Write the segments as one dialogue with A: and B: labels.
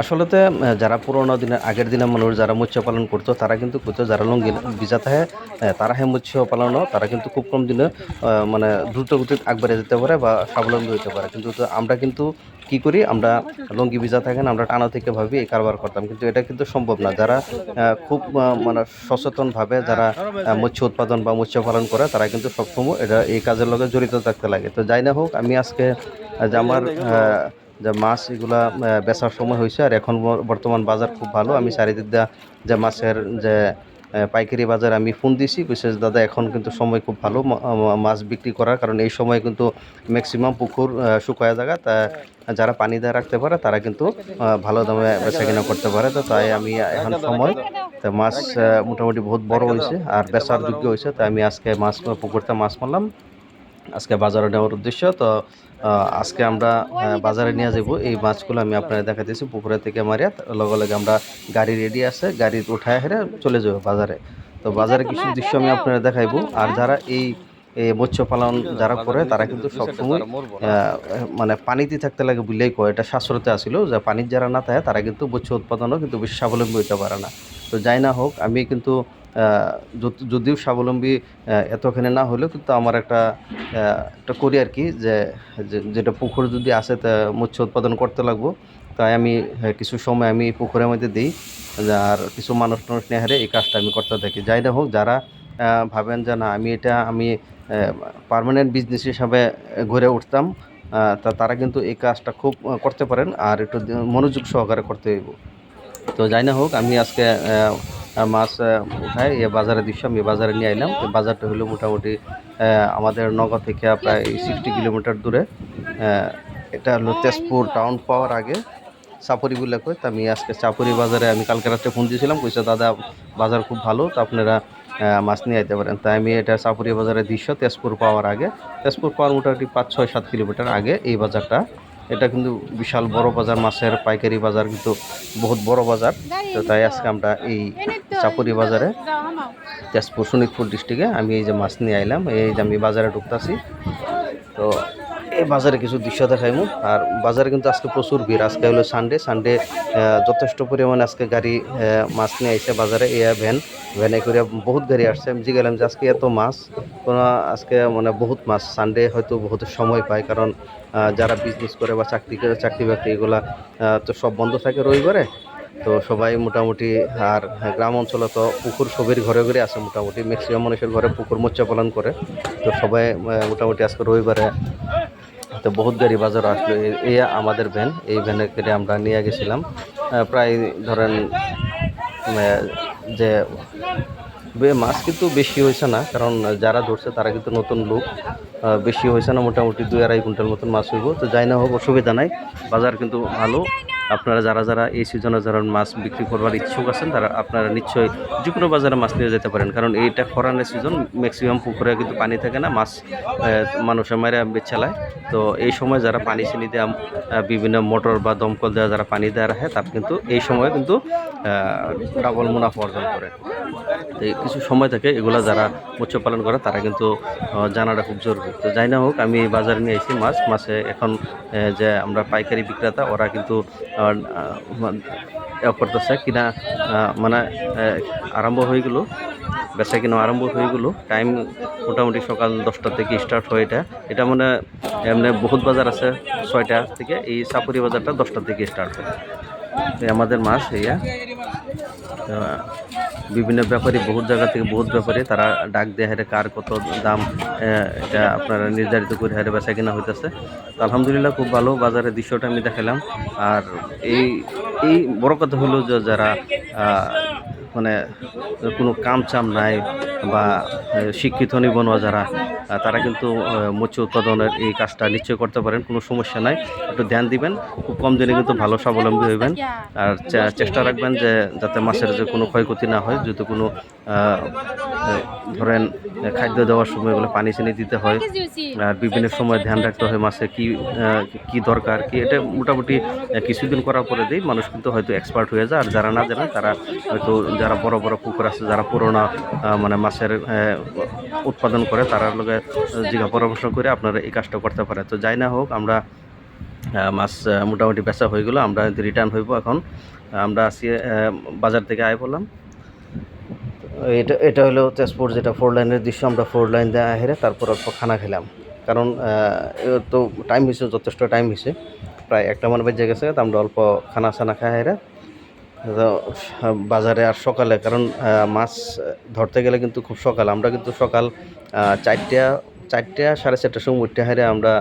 A: আসলেতে যারা পুরোনো দিনের, আগের দিনের মানুষ যারা মৎস্য পালন করতো, তারা কিন্তু করতো যারা লঙ্গি ভিজা থাকে তারা হ্যাঁ মৎস্য পালনও তারা কিন্তু খুব কম দিনে মানে দ্রুত গতিতে আগবাড়ে যেতে পারে বা স্বাবলম্বী হতে পারে। কিন্তু আমরা কিন্তু কি করি, আমরা লঙ্গি ভিজা থাকেন, আমরা টানা থেকে ভাবি, এই কারবার করতাম। কিন্তু এটা কিন্তু সম্ভব না। যারা খুব মানে সচেতনভাবে যারা মৎস্য উৎপাদন বা মৎস্য পালন করে, তারা কিন্তু সবসময় এটা এই কাজের লগে জড়িত থাকতে লাগে। তো যাই না হোক, আমি আজকে যে আমার যে মাছ এগুলা বেচার সময় হয়েছে আর এখন বর্তমান বাজার খুব ভালো। আমি চারিদিক দিয়া যে মাছের যে পাইকারি বাজার আমি ফোন দিছি বিশেষ দাদা, এখন কিন্তু সময় খুব ভালো মাছ বিক্রি করার। কারণ এই সময় কিন্তু ম্যাক্সিমাম পুকুর শুকায় জায়গা। তা যারা পানি দিয়ে রাখতে পারে, তারা কিন্তু ভালো দামে বেচা কিনা করতে পারে। তো তাই আমি এখন সময়, তো মাছ মোটামুটি বহুত বড় হয়েছে আর বেচার যোগ্য হয়েছে তাই আমি আজকে মাছ, পুকুরতে মাছ মারলাম। আজকে বাজারে নেওয়ার উদ্দেশ্য। তো আজকে আমরা বাজারে নিয়ে যাব। এই মাছগুলো আমি আপনাদের দেখাতেছি পুকুরে থেকে মারিয়া। লগে লগে আমরা গাড়ি রেডি আছে গাড়ি উঠায় হেরে চলে যাব বাজারে। তো বাজারে কিছু দৃশ্য আমি আপনাদের দেখাইবো। আর যারা এই এই মৎস্য পালন যারা করে তারা কিন্তু সবসময় মানে পানিতে থাকতে লাগে বুঝলেই কয়। এটা শাস্ত্রতে আসিল যে পানির যারা না থাকে তারা কিন্তু মৎস্য উৎপাদনও কিন্তু বেশি স্বাবলম্বী হতে পারে না। তো যাই না হোক আমি কিন্তু যদিও স্বাবলম্বী এতখানে না হলেও কিন্তু আমার একটা একটা করি আর কি যে যেটা পুকুর যদি আসে তা মৎস্য উৎপাদন করতে লাগবো, তাই আমি কিছু সময় আমি পুকুরের মধ্যে দিই, আর কিছু মানুষ টানুষ নিয়ে হারে এই কাজটা আমি করতে থাকি। যাই না হোক, যারা ভাবেন যে না, আমি এটা, আমি পার্মানেন্ট বিজনেস হিসাবে ঘুরে উঠতাম তা তারা কিন্তু এই কাজটা খুব করতে পারেন, আর একটু মনোযোগ সহকারে করতে হইব। তো যাই না হোক, আমি আজকে মাছ উঠাই। এ বাজারে দৃশ্য আমি বাজারে নিয়ে আইলাম। এই বাজারটা হলো মোটামুটি আমাদের নগর থেকে প্রায় সিক্সটি কিলোমিটার দূরে। এটা হলো তেজপুর টাউন পাওয়ার আগে। চাপরি বলে কয়, তা আমি আজকে চাপরি বাজারে আমি কালকে রাত্রে ফোন দিয়েছিলাম। কইছে, দাদা, বাজার খুব ভালো, তো আপনারা মাছ নিয়ে যেতে পারেন। তাই আমি এটা চাপরি বাজারের দৃশ্য তেজপুর পাওয়ার আগে। তেজপুর পাওয়ার মোটামুটি পাঁচ, ছয়, সাত কিলোমিটার আগে এই বাজারটা। এটা কিন্তু বিশাল বড় বাজার, মাছের পাইকারি বাজার কিন্তু বহুত বড় বাজার। তো তাই আজকে আমরা এই চাপুরি বাজারে তেজপুর শোনিতপুর ডিস্ট্রিক্টে আমি এই যে মাছ নিয়ে আইলাম, এই যে আমি বাজারে ঢুকতেছি। তো এই বাজারে কিছু দৃশ্য দেখাইমু আর বাজারে কিন্তু আজকে প্রচুর ভিড়। আজকে হলো সানডে সানডে যথেষ্ট পরিমাণে আজকে গাড়ি মাছ নিয়ে আইছে বাজারে। এয়া ভ্যান ভ্যানে করে বহুত গাড়ি আসছে। আমি জিগেলাম যে আজকে এত মাছ, কোনো আজকে মানে বহুত মাছ। সানডে হয়তো বহুত সময় পায়। কারণ যারা বিজনেস করে বা চাকরি করে, চাকরি বাকরি এগুলা তো সব বন্ধ থাকে রবিবারে। তো সবাই মোটামুটি, আর গ্রাম অঞ্চলে তো পুকুর সবের ঘরে ঘরে আছে মোটামুটি। ম্যাক্সিমাম মানুষের ঘরে পুকুর মৎস্য পালন করে। তো সবাই মোটামুটি আজকে রবিবারে তো বহুত গাড়ি বাজার আসলো। এই আমাদের ভ্যান, এই ভ্যানে করে আমরা নিয়ে গেছিলাম। প্রায় ধরেন যে মাছ কিন্তু বেশি হয়েছে না, কারণ যারা ধরছে তারা কিন্তু নতুন লোক। বেশি হয়েছে না, মোটামুটি দুই আড়াই কুইন্টাল মতন মাছ হইব। তো যাই না হোক, অসুবিধা নাই। বাজার কিন্তু ভালো। আপনারা যারা যারা এই সিজনে যারা মাছ বিক্রি করবার ইচ্ছুক আছেন, তারা আপনারা নিশ্চয়ই যে কোনো বাজারে মাছ নিয়ে যেতে পারেন। কারণ এইটা খরানের সিজন ম্যাক্সিমাম পুকুরে কিন্তু পানি থাকে না, মাছ মানুষের মারে বেচালায়। তো এই সময় যারা পানি চিনি দেওয়া বিভিন্ন মোটর বা দমকল দেওয়া যারা পানি দেওয়া রাখে, তার কিন্তু এই সময় কিন্তু ডাবল মুনাফা অর্জন করে। তো কিছু সময় থাকে, এগুলো যারা মৎস্য পালন করে, তারা কিন্তু জানাটা খুব জরুরি। তো যাই না হোক, আমি বাজারে নিয়ে এসেছি মাছ। মাছে এখন যে আমরা পাইকারি বিক্রেতা, ওরা কিন্তু করতেছে কিনা মানে আরম্ভ হয়ে গেলো। বেচা কিনা আরম্ভ হয়ে গেলো। টাইম মোটামুটি সকাল দশটা থেকে স্টার্ট হয় এটা। এটা মানে এমনি বহুত বাজার আছে, ছয়টা থেকে। এই সাপুরি বাজারটা দশটা থেকে স্টার্ট হয়। আমাদের মাছ ইয়া বিভিন্ন ব্যাপারী, বহুত জায়গা থেকে বহুত ব্যাপারী তারা ডাক দিয়ে হারে কার কত দাম এটা আপনারা নির্ধারিত করে হারে বেচা কিনা হইতেছে আলহামদুলিল্লাহ খুব ভালো, বাজারের দৃশ্যটা আমি দেখালাম আর এই এই বড় কথা হলো যে যারা মানে কোনো কাম চাম নাই বা শিক্ষিত নিবনুয়া যারা তারা কিন্তু মৎস্য উৎপাদনের এই কাজটা নিশ্চয় করতে পারেন, কোনো সমস্যা নাই। একটু ধ্যান দিবেন, খুব কম দিনে কিন্তু ভালো স্বাবলম্বী হইবেন। আর চেষ্টা রাখবেন যে যাতে মাছের যে কোনো ক্ষয়ক্ষতি না হয়, যদি কোনো ধরেন, খাদ্য দেওয়ার সময় এগুলো পানি চিনি দিতে হয়, আর বিভিন্ন সময় ধ্যান রাখতে হয় মাছে কি কি দরকার, কি এটা মোটামুটি কিছুদিন করার পরে দিই মানুষ কিন্তু হয়তো এক্সপার্ট হয়ে যায়। আর যারা না জানে তারা হয়তো, যারা বড় বড় পুকুর আছে, যারা পুরোনো মানে মাছের উৎপাদন করে তারা লগে জিজ্ঞা পরামর্শ করে আপনারা এই কাজটা করতে পারে তো যাই না হোক, আমরা মাছ মোটামুটি বেচা হয়ে গেলো, আমরা রিটার্ন হইব এখন। আমরা আসি বাজার থেকে আয় পড়লাম এটা এটা হলো তেজপুর যেটা ফোর লাইনের দৃশ্য, আমরা ফোর লাইন দিয়ে হেরে তারপর অল্প খানা খেলাম। কারণ তো টাইম হয়েছে যথেষ্ট টাইম হয়েছে প্রায় একটা মনে বেজে গেছে আমরা অল্প খানা সানা খাই হেরে বাজারে আর সকালে, কারণ মাছ ধরতে গেলে কিন্তু খুব সকাল। আমরা কিন্তু সকাল চারটা চারটা সাড়ে চারটার সময় উঠতে হারে আমরা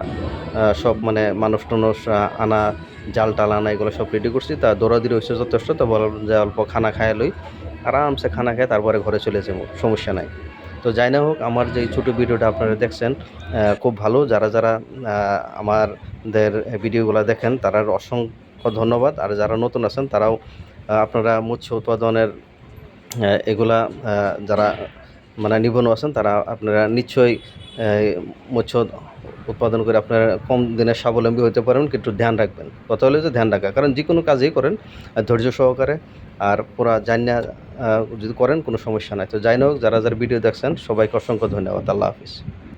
A: সব মানে মানুষ টানুষ আনা, জাল টাল আনা, এগুলো সব রেডি করছি। তা দৌড়াদৌড়ি হয়েছে যথেষ্ট, তো বললাম যে অল্প খানা খায় লই, আরামসে খানা খায় তারপরে ঘরে চলে যাব, সমস্যা নাই। তো যাই না হোক, আমার যে ছোটো ভিডিওটা আপনারা দেখছেন খুব ভালো। যারা যারা আমাদের ভিডিওগুলো দেখেন, তার অসংখ্য ধন্যবাদ। আর যারা নতুন আছেন, তারাও আপনারা মৎস্য উৎপাদনের এগুলা যারা মানে নিবন্ধ আছেন, তারা আপনারা নিশ্চয়ই মৎস্য উৎপাদন করে আপনারা কম দিনে স্বাবলম্বী হতে পারেন, কিন্তু ধ্যান রাখবেন। কথা হলো যে ধ্যান রাখা। কারণ যে কোনো কাজেই করেন ধৈর্য সহকারে, আর পুরা জানিয়া যদি করেন, কোনো সমস্যা নাই। তো যাই হোক, যারা যারা ভিডিও দেখছেন, সবাইকে অসংখ্য ধন্যবাদ। আল্লাহ হাফিজ।